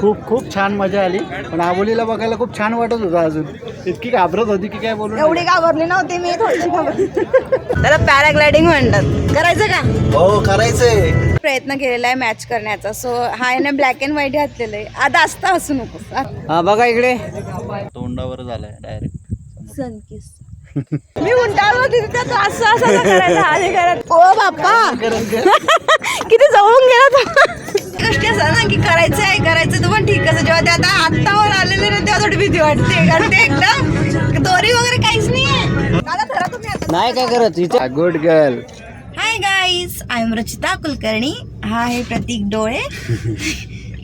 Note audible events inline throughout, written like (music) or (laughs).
खूप खूप छान मजा आली. पण आबोलीला बघायला खूप छान वाटत होतं अजून. इतकी घाबरत होती की काय बोलू एवढी घाबरली नव्हती मी थोडीशी घाबरली. त्याला पॅराग्लायडिंग म्हणतात. करायचं का? हो करायचंय. प्रयत्न केलेला आहे मॅच करण्याचा. सो हा याने ब्लॅक अँड व्हाईट घातलेलं आहे. आता असता असू नको. हा बघा इकडे. तोंडावर झालाय डायरेक्ट सनकिस मी उंटाळत होती तिथं तो असं असं करायचं हा हे करत. ओ बाप्पा! (laughs) किती जवळून गेला तो. पण ठीक असं. जेव्हा ते आता हातावर आलेले ना तेव्हा थोडी भीती वाटते. कारण ते एकदम दोरी वगैरे काहीच नाही दादा धरा तुम्ही आता. नाही काय करत? इथे good girl hi guys I am Rachita Kulkarni. हा आहे प्रतीक डोळे.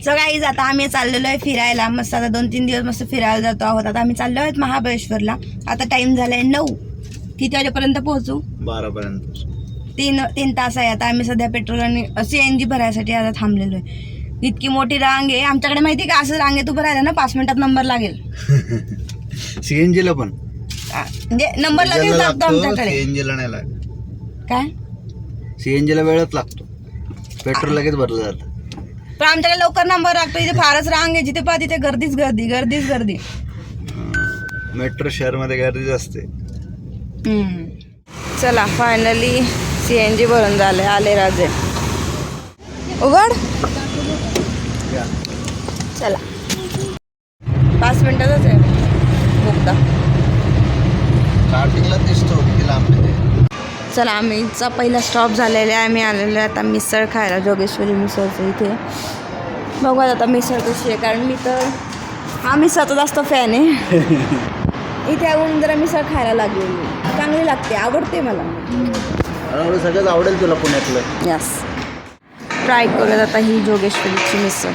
सो गाईज आता आम्ही चाललेलो आहे फिरायला. मस्त आता दोन तीन दिवस मस्त फिरायला जातो आहोत. आता आम्ही चाललो आहोत महाबळेश्वरला. आता टाइम झालाय नऊ. किती वाजेपर्यंत पोहोचू? बारा पर्यंत तीन तीन तास आहे. आता आम्ही सध्या पेट्रोल आणि सी एन जी भरायसाठी आता थांबलेलो आहे. इतकी मोठी रांग आहे. आमच्याकडे माहिती का? असं रांगेत उभं राहिलं ना पाच मिनिटात नंबर लागेल. (laughs) सीएनजी ला पण. आ, म्हणजे नंबर लगेच लागतो आमच्याकडे. सीएनजी ला नाही लागत. काय? सीएनजी ला वेळच लागतो. पेट्रोल लगेच भरलं जातं. पण आमच्याकडे लवकर नंबर लागतो. इथे फारच रांग आहे. जिथे पाहा तिथे गर्दीच गर्दी गर्दीच गर्दी. मेट्रो शहरमध्ये गर्दीच असते. चला फायनली सी एन जी भरून झाले आले राजे. उघड. चला. पाच मिनिटातच आहे. मुक्ता स्टार्टिंगला दिसतो. चला आम्हीचा पहिला स्टॉप झालेला आहे. आम्ही आलेलो आहे आता मिसळ खायला जोगेश्वरी मिसळचं इथे. बघूयात आता मिसळ कशी आहे कारण मी तर हा मिसळचा जास्त फॅन आहे. (laughs) इथे येऊन जरा मिसळ खायला लागलेली चांगली लागते आवडते मला. सगळंच आवडेल तुला पुण्यातलं. यस ट्राय करूयात आता ही जोगेश्वरीची मिसळ.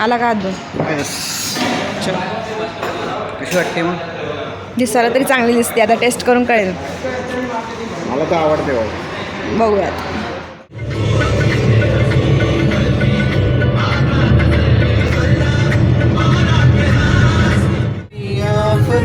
आला का अजून कशी वाटते मग? दिसायला तरी चांगली दिसते आता टेस्ट करून कळेल. मला तर आवडते बघूयात. सो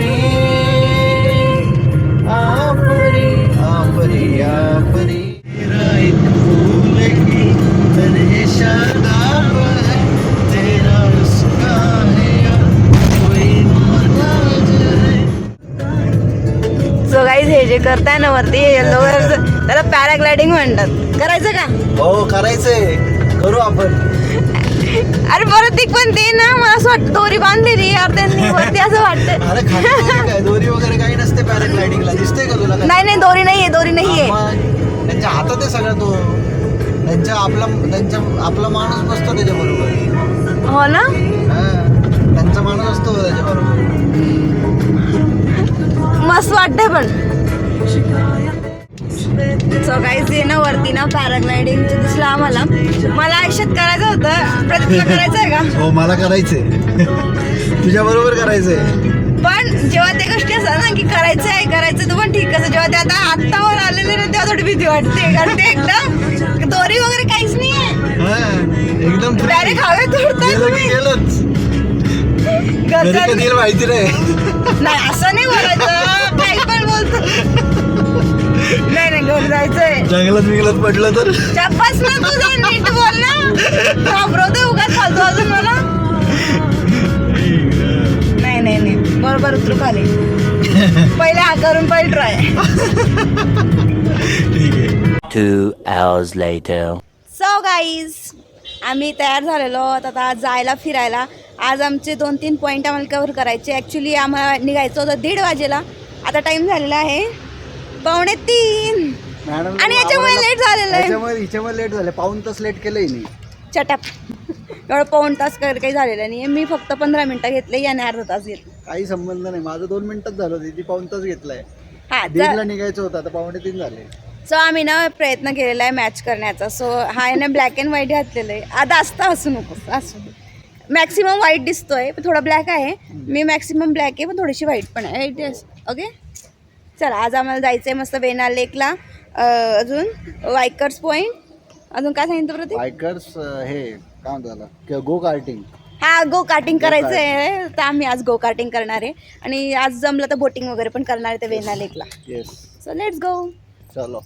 करताय ना वरती येल्लो कलरचं त्याला पॅराग्लायडिंग म्हणतात. करायचं का? हो करायचंय. करू आपण. अरे परत ती पण ते ना मला असं वाटतं दोरी बांधलेली यार त्यांनी. वरती असं वाटतं. (laughs) अरे खाली वगैरे काय? दोरी वगैरे काही नसते पॅराग्लायडिंगला दिसते का तुला काय? नाही नाही दोरी नाहीये दोरी नाहीये. मग त्यांच्या हातात आहे सगळं तो. त्यांच्या आपला त्यांच्या आपला माणूस बसतो त्याच्याबरोबर. हो ना? त्यांचा माणूस असतो त्याच्याबरोबर. मस्त वाटतंय पण. सो काहीच ये ना वरती ना पॅराग्लायडिंग दिसलं आम्हाला. मला आयुष्यात करायचं होतं. प्रतीकला करायचं आहे का? (laughs) हो मला करायचंय. (laughs) तुझ्या बरोबर करायचंय. पण जेव्हा ते गोष्टी असतात ना की करायचं आहे करायचं तर पण ठीक असं जेव्हा ते आता हातावर आलेले ना तेव्हा थोडी भीती वाटते. कारण ते एकदम दोरी वगैरे काहीच नाहीये हा एकदम. डायरेक्ट हवेत उडताय तुम्ही. माहिती नाही. नाही असं नाही बोलायचं. (laughs) काही पण बोलतो. घर जायचंय. जंगलात बिंगलात पडलं तर? चप्पास ना तुझा नीट बोल ना. घाबरवतो उगाच फालतू अजून मला. नाही नाही नाही. बरोबर उतरू खाली. पहिले हा करून पहिले ट्राय ठीक आहे. Two hours later. So guys आम्ही तयार झालेलो आहोत. आता जायला फिरायला. आज आमचे दोन तीन पॉईंट आम्हाला कव्हर करायचे. ॲक्च्युली आम्हाला निघायचं होतं दीड वाजेला. आता टाईम झालेला आहे. पावणे तीन. मॅडम आणि याच्यामुळे लेट झालेलं आहे. याच्यामुळे हिच्यामुळे लेट झालं पाऊन तास लेट केलंय मी. चटप. एवढं पाऊण तास काही काही झालेलं नाही मी फक्त पंधरा मिनटं घेतले याने अर्धा तास घेतलं. काही संबंध नाही. माझं दोन मिनिटच झालं होतं. ती पाऊन तास घेतलाय? हा दीडला निघायचं होतं. आता पावणे तीन झाले. सो आम्ही ना प्रयत्न केलेला आहे मॅच करण्याचा. सो हा याने ब्लॅक अँड व्हाईट घातलेलं आहे. आता असता असू नको. असू मॅक्सिमम व्हाईट दिसतोय पण थोडा ब्लॅक आहे. मी मॅक्सिमम ब्लॅक आहे पण थोडीशी व्हाईट पण आहे. ओके चला आज आम्हाला जायचं आहे मस्त वेना लेकला. अजून वायकर्स पॉईंट अजून काय सांगितलं प्रति बायकर्स हे काय गो कार्टिंग हा गो कार्टिंग करायचं आहे तर आम्ही आज गो कार्टिंग करणार आहे. आणि आज जमलं तर बोटिंग वगैरे पण करणार आहे ते वेना लेकला. येस सो लेट्स गो चलो.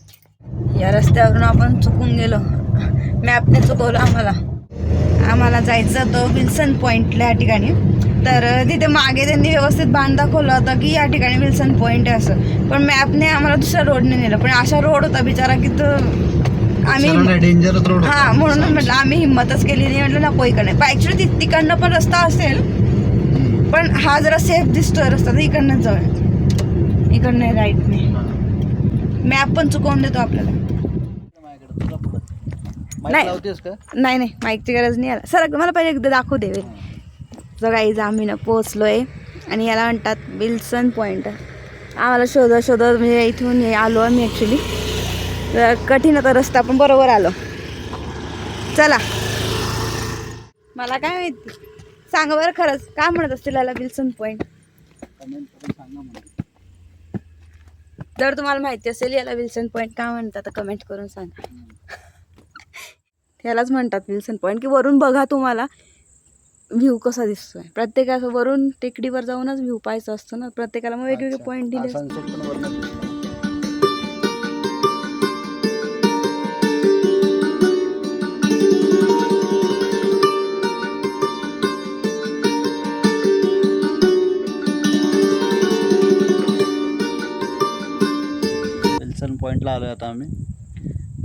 या रस्त्यावरून आपण चुकून गेलो. मॅपने चुकवलं आम्हाला. आम्हाला जायचं होतं विल्सन पॉईंटला या ठिकाणी. तर तिथे मागे त्यांनी व्यवस्थित बांध दाखवलं होतं की या ठिकाणी विल्सन पॉईंट आहे असं. पण मॅपने आम्हाला दुसऱ्या रोडने नेलं. पण अशा रोड होता बिचारा की तो आम्ही डेंजरस रोड हा म्हणून म्हटलं आम्ही हिंमतच केली नाही. म्हटलं नको इकडे ॲक्च्युली तिकडनं पण रस्ता असेल पण हा जरा सेफ दिसतोय रस्ता. तर इकडनंच जाऊया. इकडनं राईटने मॅप पण चुकवून देतो आपल्याला. नाही. नाही नाही. माईकची गरज नाही आला सर मला पहिले एकदा दाखवू दे. सो गाईज आम्ही ना पोचलो आहे आणि याला म्हणतात विल्सन पॉईंट आम्हाला शोधत शोधत म्हणजे इथून आलो आम्ही ॲक्च्युली तर कठीण होता रस्ता पण बरोबर आलो. चला. मला काय माहिती? सांगा बरं खरंच. काय म्हणत असतील याला विल्सन पॉईंट जर तुम्हाला माहिती असेल याला विल्सन पॉईंट काय म्हणतात तर कमेंट करून सांगा. (laughs) त्यालाच म्हणतात विल्सन पॉईंट की वरून बघा तुम्हाला व्ह्यू कसा दिसतोय? प्रत्येकाचं वरून टेकडीवर जाऊनच व्ह्यू पाहायचं असतं ना. प्रत्येकाला मग वेगवेगळे पॉईंट दिले असतात. पॉईंटला आलो आता आम्ही.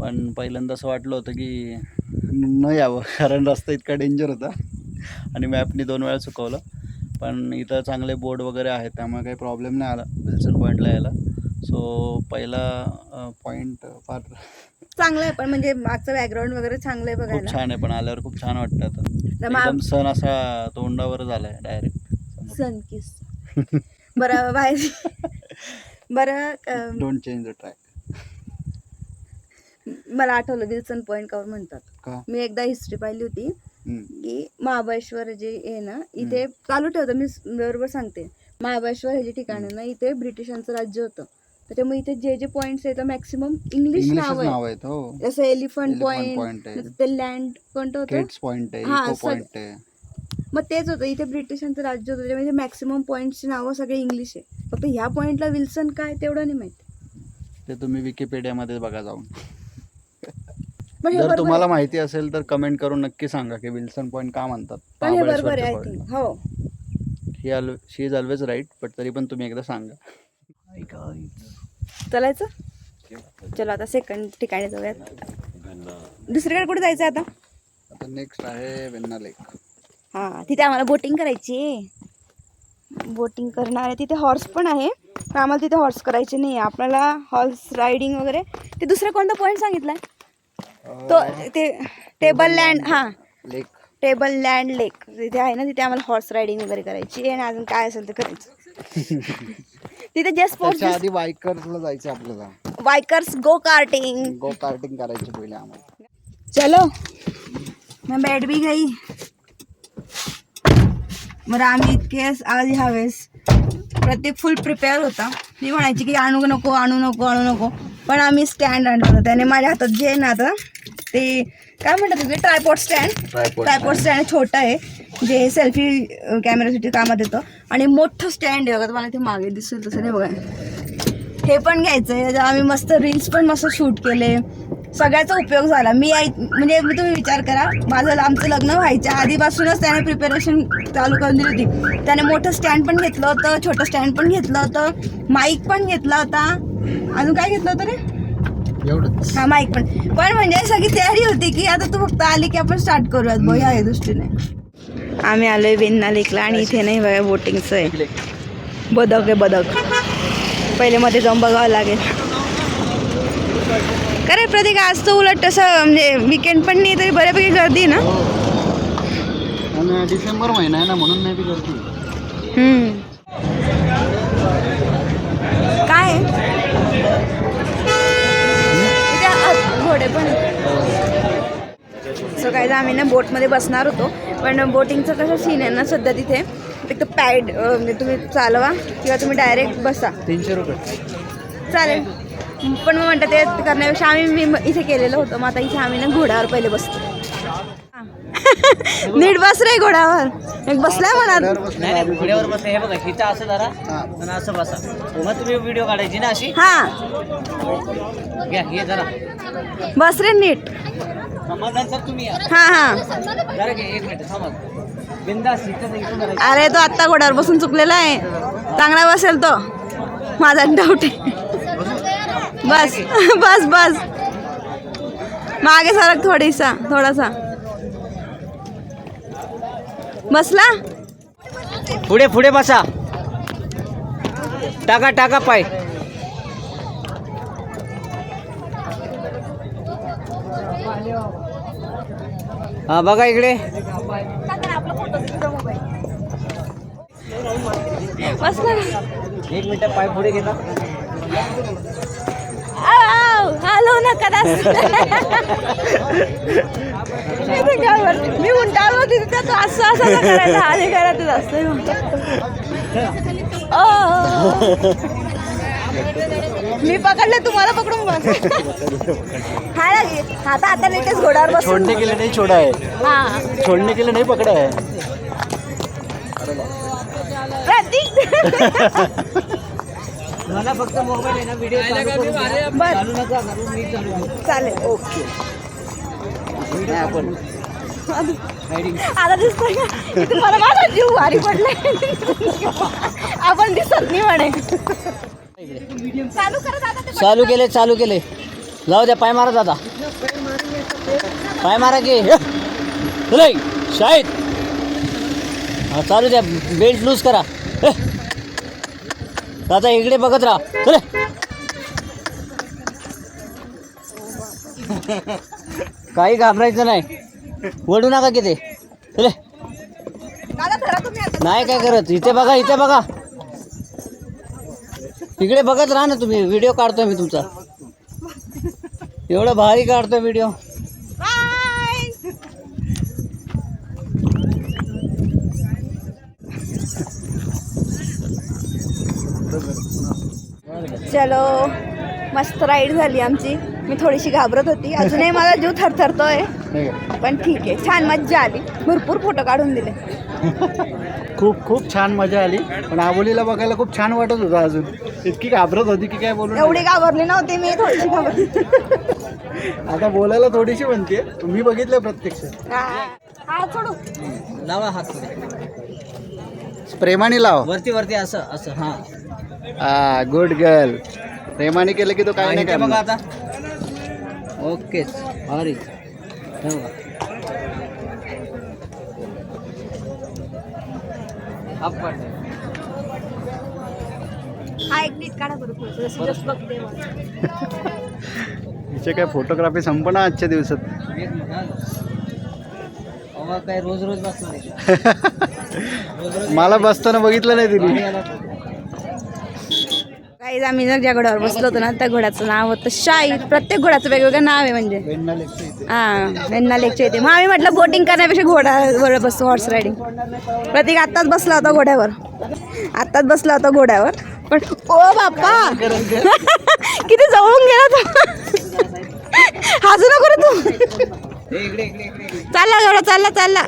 पण पहिल्यांदा असं वाटलं होतं की न यावं कारण रस्ता इतका डेंजर होता. आणि मॅपनी दोन वेळा चुकवलं. पण इथं चांगले बोर्ड वगैरे आहेत त्यामुळे काही प्रॉब्लेम नाही आला विल्सन पॉईंटला यायला. सो पहिला पॉईंट फार चांगलं आहे पण म्हणजे मागचं बॅकग्राऊंड वगैरे चांगलं आहे खूप बघायला छान आहे पण आल्यावर खूप छान वाटतं आता. तर मा- एकदम सण असा तोंडावर झालाय डायरेक्ट सन किस. बरं (laughs) बाहेर. बरं अं, डोंट चेंज द ट्रॅक मला आठवलं विल्सन पॉईंट का म्हणतात. का? मी एकदा हिस्ट्री पाहिली होती. की महाबळेश्वर जे आहे ना इथे चालू ठेवतं मी बरोबर सांगते. महाबळेश्वर हे जे ठिकाण आहे ना इथे ब्रिटिशांचं राज्य होतं. त्याच्यामुळे इथे जे जे पॉईंट्स आहेत मॅक्सिमम इंग्लिश नाव आहे आहेत जसं एलिफंट आहे. ते लँड कोणतं होतं. हा, मग तेच होतं इथे ब्रिटिशांचं राज्य होतं त्याच्यामध्ये मॅक्सिमम पॉईंटची नावं सगळे इंग्लिश आहे. फक्त ह्या पॉईंटला विल्सन काय तेवढं नाही माहिती. ते तुम्ही विकिपीडियामध्ये बघा जाऊन. जर तुम्हाला आहे. माहिती असेल तर कमेंट करून नक्की सांगा की विल्सन पॉईंट का म्हणतात. पण हे बरोबर आहे आय महाबळेश्वरच्या थिंक point हो. ही all she is always right but तरी पण तुम्ही एकदा सांगा. चालायचं? चलो आता सेकंड ठिकाणी जाऊयात. दुसरीकडे कुठे जायचं आता? आता नेक्स्ट आहे वेन्ना लेक हां तिथे आम्हाला बोटिंग करायची आहे. बोटिंग करणार आहे. तिथे हॉर्स पण आहे पण आम्हाला तिथे हॉर्स करायचे नाही आपल्याला हॉर्स रायडिंग वगैरे. ते दुसरा कोणता पॉईंट सांगितला तो ते टेबल लँड हां. लेक टेबल लँड लेक तिथे आहे ना तिथे आम्हाला हॉर्स रायडिंग वगैरे करायची आहे आणि अजून काय असेल ते करायचं. (laughs) तिथे जे स्पोर्ट्स त्याच्या आधी बायकर्सला जायचं आपल्याला. Bikers go karting go karting करायची पहिले आम्हाला. चलो. मैं बैठ भी गई. बरं आम्ही इतके आधी हवेस. प्रत्येक फुल प्रिपेअर होता. मी म्हणायची की आणू नको आणू नको आणू नको. पण आम्ही स्टँड आणलं होतं. त्याने माझ्या हातात जे ना आता ते काय म्हणतात ते ट्रायपॉट स्टँड. ट्रायपॉट स्टँड. छोटं आहे जे सेल्फी कॅमेऱ्यासाठी कामात येतं. आणि मोठं स्टँड आहे बघा तुम्हाला ते मागे दिसेल तसं नाही बघा. हे पण घ्यायचं आहे आम्ही मस्त रील्स पण मस्त शूट केले. सगळ्याचा उपयोग झाला. मी आई म्हणजे मी तुम्ही विचार करा. माझं आमचं लग्न व्हायच्या आधीपासूनच त्याने प्रिपरेशन चालू करून दिली होती. त्याने मोठं स्टँड पण घेतलं होतं छोटं स्टँड पण घेतलं होतं माईक पण घेतला होता. अजून काय घेतलं होतं रे? एवढंच. हा माईक पण. पण म्हणजे सगळी तयारी होती की आता तू फक्त आली की आपण स्टार्ट करूयात. बघ ह्या दृष्टीने. आम्ही आलोय वेन्ना लेकला आणि इथे नाही बघा बोटिंगचं आहे. बदक आहे बदक. पहिले मध्ये जाऊन बघावं लागेल. का रे प्रतीक आज तर उलट तसं म्हणजे विकेंड पण नाही तरी बऱ्यापैकी गर्दी ना? आणि डिसेंबर महिना आहे ना म्हणून नाही ती गर्दी हम्म. काय आहे? इथे आत घोडे पण सो काय आम्ही ना बोटमध्ये बसणार होतो. पण बोटिंगचं कसं सीन आहे ना सध्या तिथे एक तर पॅड म्हणजे तुम्ही चालवा किंवा तुम्ही डायरेक्ट बसा. तीनशे रुपये. चालेल. पण मग म्हणतात ते करण्यापेक्षा आम्ही मी इथे केलेलं होतं मग आता इथे आम्ही ना घोड्यावर पहिले बसतो. नीट बस रे घोड्यावर. एक बसलाय म्हणा. नाही नाही घोड्यावर बसा. हे बघा हिचं असं धरा हा. आणि असं बसा. मग तुम्ही व्हिडिओ काढायची ना अशी? हा. घ्या हे जरा बस रे नीट. समाधान सर तुम्ही या. हा हा. जरा घे एक मिनिट थांबा. बिंदास इथं इथं जरा अरे तो आत्ता घोड्यावर बसून चुकलेला आहे. चांगला बसेल तो. माझा डाऊट आहे. बस (laughs) बस बस. मागे सरक थोडीसा थोडासा. बसला? पुढे पुढे बसा. टाका टाका पाय. हा बघा इकडे एक मिनिट पाय पुढे घेता हॅलो काय बोलते? मी उंटावर होती तिथं तो असं असं करायचं आणि करायचं असतं मी पकडले तुम्हाला पकडून बस हा ना आता आता लेटेस्ट घोड्यावर बसून. छोड़ने के लिए नहीं छोड़ा है हा. छोड़ने के लिए नहीं पकड़ा है प्रतीक. मला फक्त मोबाईल आहे ना व्हिडिओ बर. चालू नका करू मी चालू. चालेल ओके. नाही आपण आता दिसतोय का? मला माझा जीव भारी पडलाय. आपण दिसत नाही म्हणे. चालू ते केले चालू केले. जाऊ द्या पाय मारा दादा. पाय मारा की. चले शाळेत. हा चालू द्या बेल्ट लूज करा. हे. दादा इकडे बघत राहा. चले. काही घाबरायचं नाही. वळू नका किती चले. दादा धरा तुम्ही आता. नाही काय करत. इथे बघा इथे बघा. इकडे बघत राहा ना तुम्ही. व्हिडिओ काढतोय मी तुमचा. एवढं भारी काढतोय व्हिडिओ बाय चलो मस्त राईड झाली आमची. मी थोडीशी घाबरत होती. अजूनही मला जीव थरथरतोय? पण ठीक आहे. छान मज्जा आली. भरपूर फोटो काढून दिले. खूप खूप छान मजा आली. पण आबोलीला बघायला खूप छान वाटत होतं अजून. इतकी घाबरत होती की काय बोलू एवढी घाबरली नव्हती मी थोडीशी घाबरली. आता बोलायला थोडीशी म्हणते. मी बघितलं प्रत्यक्ष. हा. हा, सोडू. लावा हात पुढे. प्रेमाने लाव. वरती वरती असं असं हा. हा गुड गर्ल प्रेमाने केलं की तो काय नाही बघा करणार. आता. ओकेच भारी बघा. Up कर. हा एक नीट काढा बरं पुढचं. जसं बघते मला. हिचे काय फोटोग्राफी संपणार आजच्या दिवसात? काय रोज रोज बसणार आहे. मला बसताना बघितलं नाही तिने. काही आम्ही जर ज्या घोड्यावर बसलो होतो ना त्या घोड्याचं नाव होतं शाही प्रत्येक घोड्याचं वेगवेगळं नाव आहे म्हणजे. हा वेण्णा लेकच्या इथे. मग आम्ही म्हटलं बोटिंग करण्यापेक्षा घोड्यावर बसतो हॉर्स रायडिंग प्रतीक आत्ताच बसला होता घोड्यावर. आत्ताच बसला होता घोड्यावर. पण ओ बाप्पा! (laughs) किती जवळून गेला तो. हसू नको रे तू. चालला घोडा चालला चालला.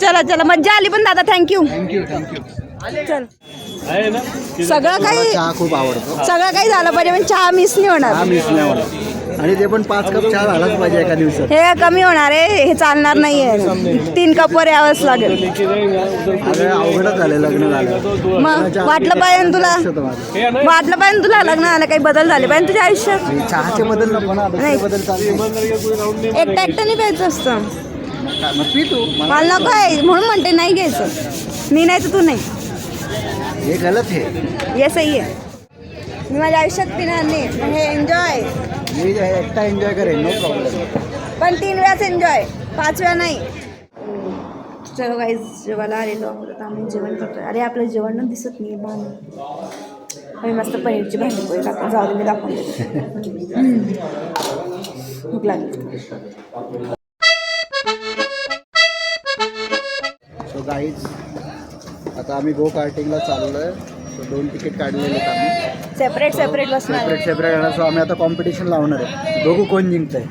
चला चला. मज्जा आली पण दादा थँक्यू चल. सगळं काही चहा खूप आवडतो. सगळं काही झालं पाहिजे पण चहा मिस नाही होणार. आणि ते पण पाच कप चहा झालाच पाहिजे एका दिवसात. हे कमी होणार आहे हे चालणार नाहीये. तीन कपवर यावंच लागेल. अरे अवघडच झालं लग्न झालं. मग वाटलं पाहिजे तुला. वाटलं पाहिजे तुला लग्न झालं काही बदल झाले पाहिजे तुझ्या आयुष्यात? हे चहाचे बदल नको ना दुसरे नाही. बदल चालते एकटा एकट्याने प्यायचं असतं. मग पी तू. मला मला नको आहे म्हणून म्हणते नाही घ्यायचं. मी नाही तर तू नाही. हे गलत आहे. ये सही आहे. मी माझ्या आयुष्यात पिणार नाही हे एन्जॉय मी आहे एकटा एन्जॉय करेन नो प्रॉब्लेम पण तीन वेळाच एन्जॉय पाच वेळा नाही. चलो काही जेवायला आलेलो आहोत. आम्ही जेवण करतोय. अरे आपलं जेवण ना दिसत नाही आम्ही मस्त पनीरची भाजी पोळी टाकून जाऊ दे मी दाखवून देते. भूक लागली. सो गाईज आता आम्ही गो कार्टिंगला चाललोय. सो दोन तिकीट काढलेले आहेत आम्ही. सेपरेट सेपरेट बसणार. सेपरेट सेपरेट सो आम्ही आता कॉम्पिटिशन लावणार आहे. बघू कोण जिंकतंय.